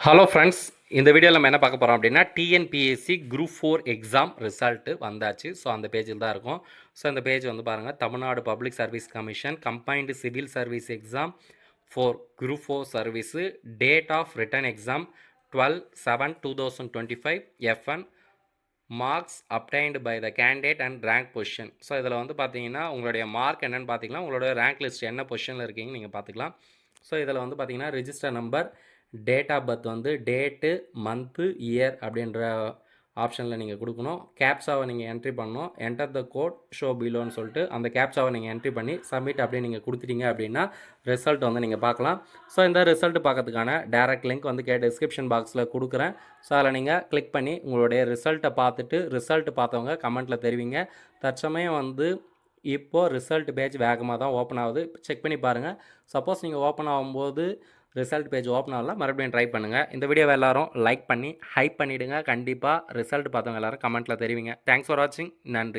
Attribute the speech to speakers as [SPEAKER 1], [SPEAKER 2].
[SPEAKER 1] Hello friends இந்த வீடியோவில் நம்ம என்ன பார்க்க போகிறோம் அப்படின்னா TNPSC group four exam result வந்தாச்சு. ஸோ அந்த பேஜில் தான் இருக்கும். ஸோ அந்த பேஜ் வந்து பாருங்கள் Tamil Nadu public service commission combined civil service exam four group four service date of written exam twelve seven two thousand twenty five FN marks obtained by the candidate and rank position so இதில் வந்து பார்த்தீங்கன்னா உங்களுடைய mark என்னென்னு பார்த்தீங்கன்னா உங்களோட rank list என்ன பொசிஷனில் இருக்கீங்கன்னு நீங்கள் பார்த்துக்கலாம் ஸோ இதில் வந்து பார்த்தீங்கன்னா register number date of birth வந்து டேட்டு மந்த்து இயர் அப்படின்ற ஆப்ஷனில் நீங்கள் கொடுக்கணும். கேப்ஸாவை நீங்கள் என்ட்ரி பண்ணணும். என்டர் த கோட் ஷோ பிலோன்னு சொல்லிட்டு அந்த கேப்ஸாவை நீங்கள் என்ட்ரி பண்ணி சப்மிட் அப்படின்னு நீங்கள் கொடுத்துட்டீங்க அப்படின்னா ரிசல்ட் வந்து நீங்கள் பார்க்கலாம். ஸோ இந்த ரிசல்ட் பார்க்கறதுக்கான டேரக்ட் லிங்க் வந்து கே டிஸ்கிரிப்ஷன் பாக்ஸில் கொடுக்குறேன். ஸோ அதில் நீங்கள் கிளிக் பண்ணி உங்களுடைய ரிசல்ட்டை பார்த்துட்டு ரிசல்ட் பார்த்தவங்க கமெண்ட்டில் தெரிவிங்க. தற்சமயம் வந்து இப்போது ரிசல்ட் பேஜ் வேகமாக தான் ஓப்பன் ஆகுது. செக் பண்ணி பாருங்கள் சப்போஸ் நீங்கள் ஓப்பன் ஆகும்போது ரிசல்ட் பேஜ் ஓப்பன் ஆகலாம் மறுபடியும் ட்ரை பண்ணுங்கள் இந்த வீடியோவை எல்லாரும் லைக் பண்ணி ஹைப் பண்ணிவிடுங்க கண்டிப்பாக ரிசல்ட் பார்த்தவங்க எல்லாரும் கமெண்ட்டில் தெரிவிங்க. தேங்க்ஸ் ஃபார் வாட்சிங் நன்றி.